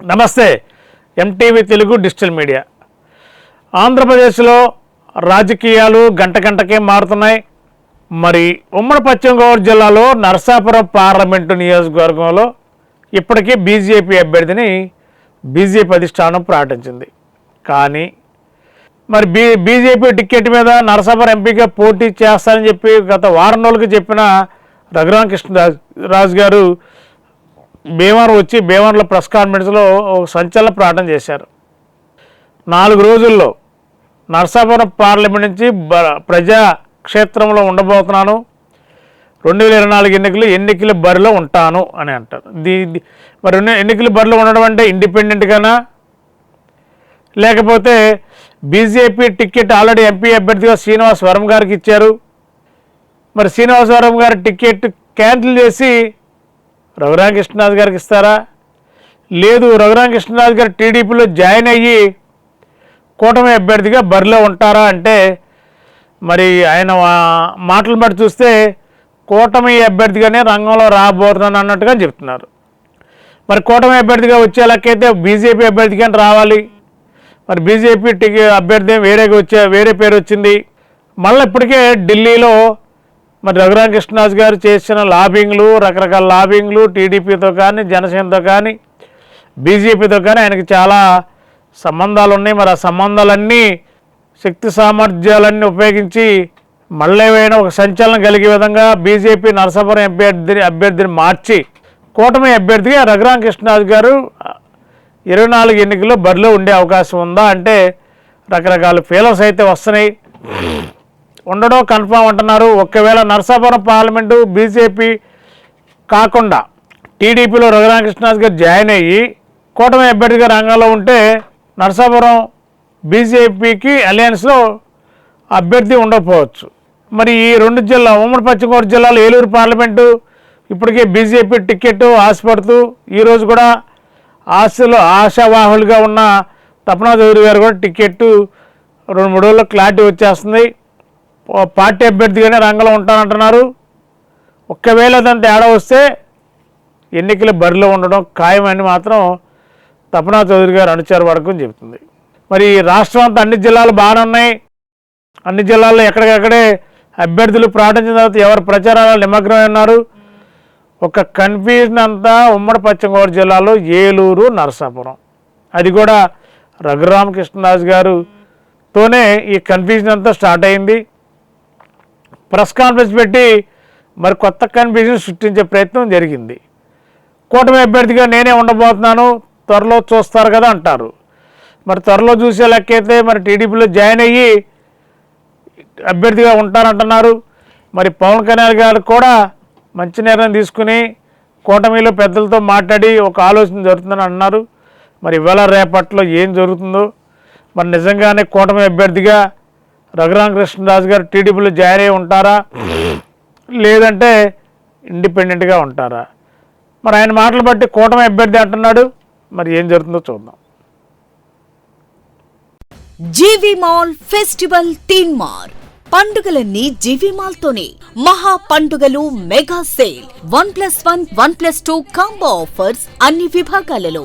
నమస్తే MTV Telugu digital media. ఆంధ్రప్రదేశ్లో రాజకీయాలు గంట గంటకే మారుతున్నాయి. మరి ఉమ్మడి పశ్చిమ గోదావరి జిల్లాలో నరసాపురం పార్లమెంటు నియోజకవర్గంలో ఇప్పటికే బీజేపీ అభ్యర్థిని బీజేపీ అధిష్టానం ప్రకటించింది. కానీ మరి బీ బీజేపీ టికెట్ మీద నరసాపురం ఎంపీగా పోటీ చేస్తానని చెప్పి గత వారం రోజులకి చెప్పిన రఘురామ కృష్ణరాజు రాజు గారు భీమవరం వచ్చి భీమవరంలో ప్రెస్ కాన్ఫరెన్స్లో ఒక సంచలన ప్రకటన చేశారు. నాలుగు రోజుల్లో నర్సాపురం పార్లమెంట్ నుంచి బ ప్రజా క్షేత్రంలో ఉండబోతున్నాను. రెండు వేల ఇరవై నాలుగు ఎన్నికలు ఎన్నికల బరిలో ఉంటాను అని అంటారు. దీ మరి ఎన్నికల బరిలో ఉండడం అంటే ఇండిపెండెంట్గానా లేకపోతే బీజేపీ టికెట్ ఆల్రెడీ ఎంపీ అభ్యర్థిగా శ్రీనివాస్ వరం గారికి ఇచ్చారు. మరి శ్రీనివాసవరం గారి టికెట్ క్యాన్సిల్ చేసి రఘురామకృష్ణరాజు గారికి ఇస్తారా? లేదు రఘురామకృష్ణరాజు గారు టీడీపీలో జాయిన్ అయ్యి కూటమి అభ్యర్థిగా బరిలో ఉంటారా అంటే మరి ఆయన మాటలు బట్టి చూస్తే కూటమి అభ్యర్థిగానే రంగంలో రాబోతున్నాను అన్నట్టుగా చెప్తున్నారు. మరి కూటమి అభ్యర్థిగా వచ్చే లెక్కైతే బీజేపీ అభ్యర్థిగానే రావాలి? మరి బీజేపీ టికెట్ అభ్యర్థి వేరేగా వచ్చే వేరే పేరు వచ్చింది? మళ్ళీ ఇప్పటికే ఢిల్లీలో మరి రఘురామకృష్ణరాజు గారు చేసిన లాబింగ్లు రకరకాల లాబింగ్లు టీడీపీతో కానీ జనసేనతో కానీ బీజేపీతో కానీ ఆయనకి చాలా సంబంధాలు ఉన్నాయి మరి ఆ సంబంధాలన్నీ శక్తి సామర్థ్యాలన్నీ ఉపయోగించి మళ్ళీ ఒక సంచలనం కలిగే విధంగా బీజేపీ నరసాపురం అభ్యర్థిని అభ్యర్థిని మార్చి కూటమి అభ్యర్థిగా రఘురామకృష్ణరాజు గారు ఇరవై నాలుగు ఎన్నికల్లో బరిలో ఉండే అవకాశం ఉందా అంటే రకరకాల ఫీలర్స్ అయితే వస్తున్నాయి. ఉండడం కన్ఫామ్ అంటున్నారు. ఒకవేళ నరసాపురం పార్లమెంటు బీజేపీ కాకుండా టీడీపీలో రఘురామకృష్ణరాజు గారు జాయిన్ అయ్యి కూటమి అభ్యర్థిగా రంగంలో ఉంటే నరసాపురం బీజేపీకి అలయన్స్లో అభ్యర్థి ఉండకపోవచ్చు. మరి ఈ రెండు జిల్లా ఉమ్మడి పశ్చిమ గోదావరి జిల్లాలో ఏలూరు పార్లమెంటు ఇప్పటికే బీజేపీ టికెట్ ఆశపడుతూ ఈరోజు కూడా ఆశలో ఆశావాహులుగా ఉన్న తపనా చౌదరి గారు కూడా టికెట్ రెండు మూడు రోజుల్లో క్లారిటీ వచ్చేస్తుంది. పార్టీ అభ్యర్థిగానే రంగంలో ఉంటానంటున్నారు. ఒక్కవేళ దాని తేడా వస్తే ఎన్నికల బరిలో ఉండడం ఖాయమని మాత్రం తపనా చౌదరి గారు అనుచర వర్గం చెబుతుంది. మరి రాష్ట్రం అంతా అన్ని జిల్లాలు బాగానే ఉన్నాయి. అన్ని జిల్లాల్లో ఎక్కడికక్కడే అభ్యర్థులు ప్రకటించిన తర్వాత ఎవరు ప్రచారాలు నిమగ్నమై ఉన్నారు. ఒక కన్ఫ్యూజన్ అంతా ఉమ్మడి పశ్చిమ గోదావరి జిల్లాలో ఏలూరు నరసాపురం. అది కూడా రఘురామకృష్ణరాజు గారుతోనే ఈ కన్ఫ్యూజన్ అంతా స్టార్ట్ అయింది. ప్రెస్ కాన్ఫరెన్స్ పెట్టి మరి కొత్త కన్ఫ్యూజన్ సృష్టించే ప్రయత్నం జరిగింది. కూటమి అభ్యర్థిగా నేనే ఉండబోతున్నాను త్వరలో చూస్తారు కదా అంటారు. మరి త్వరలో చూసే లెక్కైతే మరి టీడీపీలో జాయిన్ అయ్యి అభ్యర్థిగా ఉంటారంటున్నారు. మరి పవన్ కళ్యాణ్ గారు కూడా మంచి నిర్ణయం తీసుకుని కూటమిలో పెద్దలతో మాట్లాడి ఒక ఆలోచన జరుగుతుందని అన్నారు. మరి ఇవాళ రేపట్లో ఏం జరుగుతుందో మరి నిజంగానే కూటమి అభ్యర్థిగా రఘురామకృష్ణరాజు గారు టీడీపీలో జాయిన్ అయి ఉంటారా? లేదంటే ఇండిపెండెంట్గా ఉంటారా? మరి ఆయన మాటలు బట్టి కూటమి అభ్యర్థి అంటున్నాడు. మరి ఏం జరుగుతుందో చూద్దాం. జీవి మాల్ ఫెస్టివల్ తీన్ మార్ పండుగలన్నీ జీవి మాల్ తోనే మహా పండుగలు mega sale. One plus one one plus two combo offers అన్ని విభాగాలలో.